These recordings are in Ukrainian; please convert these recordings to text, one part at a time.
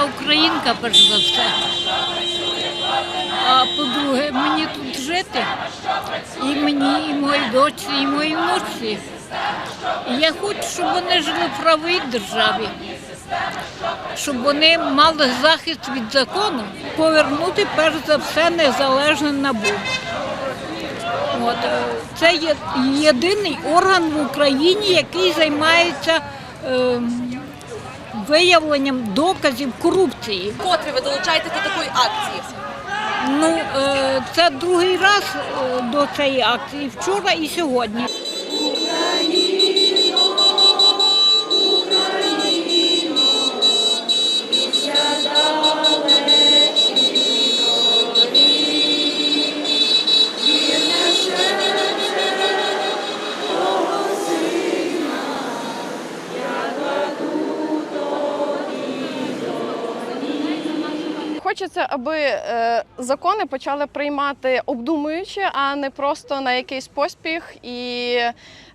українка, перш за все. А по-друге, мені тут жити. І мені, і моїй дочці, і моїй внуці. І я хочу, щоб вони жили в правій державі, щоб вони мали захист від закону, повернути перш за все незалежне набу. От, це є єдиний орган в Україні, який займається е, виявленням доказів корупції. Котре ви долучаєте до такої акції? Ну, е, це другий раз е, до цієї акції, вчора і сьогодні. Хочеться, аби е, закони почали приймати обдумуючи, а не просто на якийсь поспіх і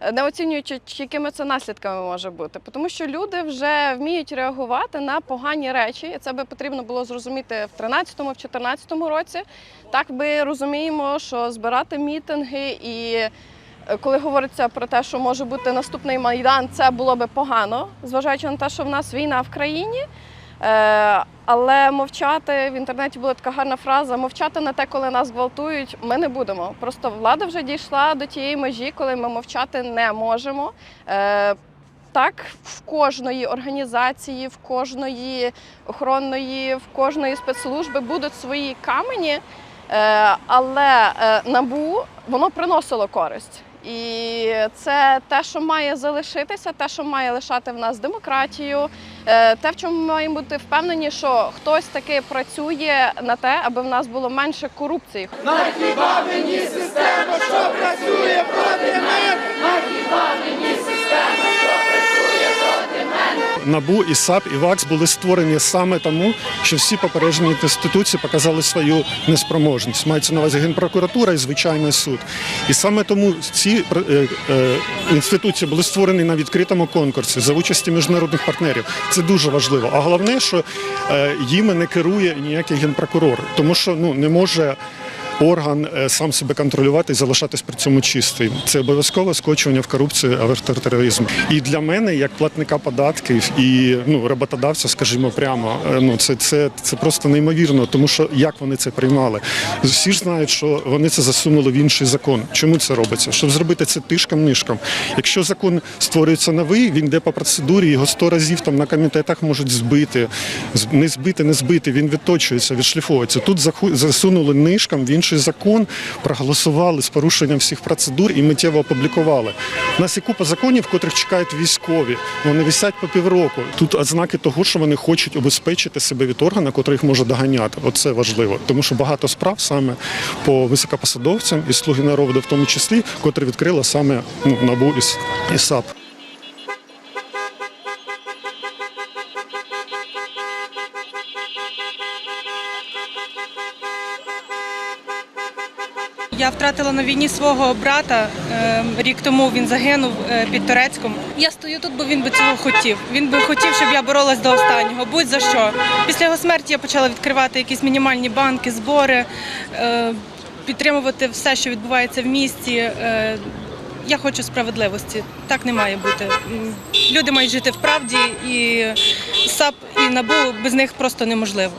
е, не оцінюючи, якими це наслідками може бути. Тому що люди вже вміють реагувати на погані речі, і це би потрібно було зрозуміти в 13-му, в 14 році. Так ми розуміємо, що збирати мітинги і. е, Коли говориться про те, що може бути наступний майдан, це було би погано, зважаючи на те, що в нас війна в країні. Але мовчати в інтернеті була така гарна фраза: мовчати на те, коли нас гвалтують, ми не будемо. Просто влада вже дійшла до тієї межі, коли ми мовчати не можемо. Е, так, в кожної організації, в кожної охоронної, в кожної спецслужби будуть свої камені, е, але е, набу воно приносило користь. І це те, що має залишитися, те, що має лишати в нас демократію, те, в чому ми маємо бути впевнені, що хтось таки працює на те, аби в нас було менше корупції. НАБУ і САП і ВАКС були створені саме тому, що всі попередні інституції показали свою неспроможність. Мається на увазі генпрокуратура і звичайний суд. І саме тому ці е, е, інституції були створені на відкритому конкурсі за участі міжнародних партнерів. Це дуже важливо. А головне, що е, їми не керує ніякий генпрокурор, тому що ну не може орган е, сам себе контролювати і залишатись при цьому чистим. Це обов'язково скочування в корупцію авторитаризм. І для мене, як платника податків і ну роботодавця, скажімо прямо, е, ну це, це, це просто неймовірно, тому що як вони це приймали. Всі ж знають, що вони це засунули в інший закон. Чому це робиться? Щоб зробити це тишком-нишком. Якщо закон створюється новий, він йде по процедурі, його сто разів там на комітетах можуть збити, не збити, не збити. Він відточується, відшліфовується. Тут засунули нишком в інший закон, проголосували з порушенням всіх процедур і миттєво опублікували. У нас є купа законів, котрих чекають військові. Вони висять по півроку. Тут ознаки того, що вони хочуть обезпечити себе від органа, котрий їх може доганяти. Оце важливо, тому що багато справ саме по високопосадовцям і слуги народу, в тому числі, котрі відкрила саме ну, НАБУ і САП. Я втратила на війні свого брата. е, Рік тому він загинув е, під Турецьком. Я стою тут, бо він би цього хотів. Він би хотів, щоб я боролась до останнього. Будь за що. Після його смерті я почала відкривати якісь мінімальні банки, збори, е, підтримувати все, що відбувається в місті. Е, Я хочу справедливості. Так не має бути. Люди мають жити в правді, і САП і НАБУ без них просто неможливо.